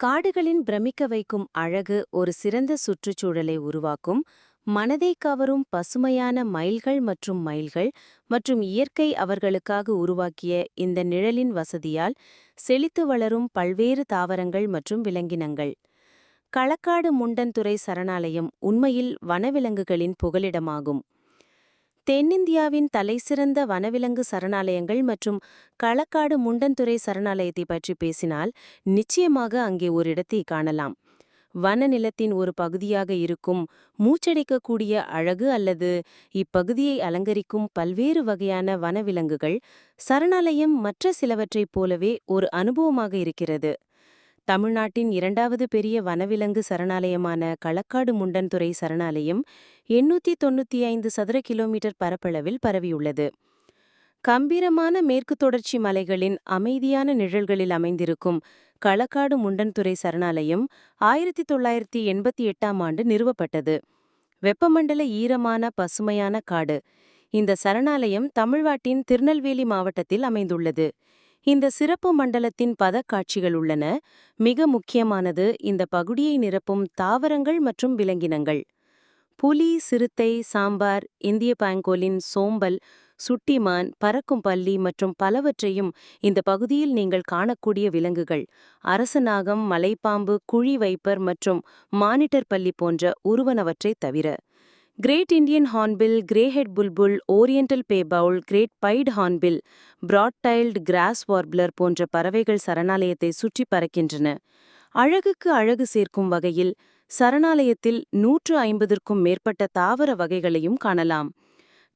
காடுகளின் பிரமிக்க வைக்கும் அழகு ஒரு சிறந்த சுற்றுச்சூழலை உருவாக்கும். மனதை கவரும் பசுமையான மைல்கள் மற்றும் மைல்கள் மற்றும் இயற்கை அவர்களுக்காக உருவாக்கிய இந்த நிழலின் வசதியால் செழித்து வளரும் பல்வேறு தாவரங்கள் மற்றும் விலங்கினங்கள். களக்காடு முண்டன்துறை சரணாலயம் உண்மையில் வனவிலங்குகளின் புகலிடமாகும். தென்னிந்தியாவின் தலைசிறந்த வனவிலங்கு சரணாலயங்கள் மற்றும் களக்காடு முண்டன்துறை சரணாலயத்தை பற்றி பேசினால் நிச்சயமாக அங்கே ஒரு இடத்தை காணலாம் வனநிலத்தின் ஒரு பகுதியாக இருக்கும் மூச்சடைக்கக்கூடிய அழகு அல்லது இப்பகுதியை அலங்கரிக்கும் பல்வேறு வகையான வனவிலங்குகள் சரணாலயம் மற்ற சிலவற்றைப் போலவே ஒரு அனுபவமாக இருக்கிறது. தமிழ்நாட்டின் இரண்டாவது பெரிய வனவிலங்கு சரணாலயமான களக்காடு முண்டன்துறை சரணாலயம் எண்ணூத்தி தொண்ணூத்தி ஐந்து சதுர கிலோமீட்டர் பரப்பளவில் பரவியுள்ளது. கம்பீரமான மேற்கு தொடர்ச்சி மலைகளின் அமைதியான நிழல்களில் அமைந்திருக்கும் களக்காடு முண்டன்துறை சரணாலயம் ஆயிரத்தி தொள்ளாயிரத்தி எண்பத்தி எட்டாம் ஆண்டு நிறுவப்பட்டது. வெப்பமண்டல ஈரமான பசுமையான காடு. இந்த சரணாலயம் தமிழ்நாட்டின் திருநெல்வேலி மாவட்டத்தில் அமைந்துள்ளது. இந்த சிறப்பு மண்டலத்தின் பதக்காட்சிகள் உள்ளன. மிக முக்கியமானது இந்த பகுதியை நிரப்பும் தாவரங்கள் மற்றும் விலங்கினங்கள். புலி சிறுத்தை சாம்பார் இந்திய பாங்கோலின் சோம்பல் சுட்டிமான் பறக்கும் பள்ளி மற்றும் பலவற்றையும் இந்த பகுதியில் நீங்கள் காணக்கூடிய விலங்குகள். அரசநாகம் மலைப்பாம்பு குழி வைப்பர் மற்றும் மானிட்டர் பள்ளி போன்ற உருவனவற்றை தவிர great Indian hornbill greyhead bulbul oriental peafowl great pied hornbill broadtailed grass warbler போன்ற பறவைகள் சரணாலயத்தை சுற்றி பறக்கின்றன. அழகுக்கு அழகு சேர்க்கும் வகையில் சரணாலயத்தில் நூற்று ஐம்பதற்கும் மேற்பட்ட தாவர வகைகளையும் காணலாம்.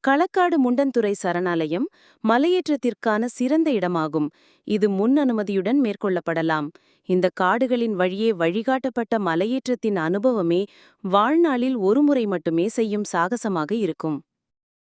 களக்காடு முண்டன்துறை சரணாலயம் மலையேற்றத்திற்கான சிறந்த இடமாகும். இது முன் அனுமதியுடன் மேற்கொள்ளப்படலாம். இந்த காடுகளின் வழியே வழிகாட்டப்பட்ட மலையேற்றத்தின் அனுபவமே வாழ்நாளில் ஒருமுறை மட்டுமே செய்யும் சாகசமாக இருக்கும்.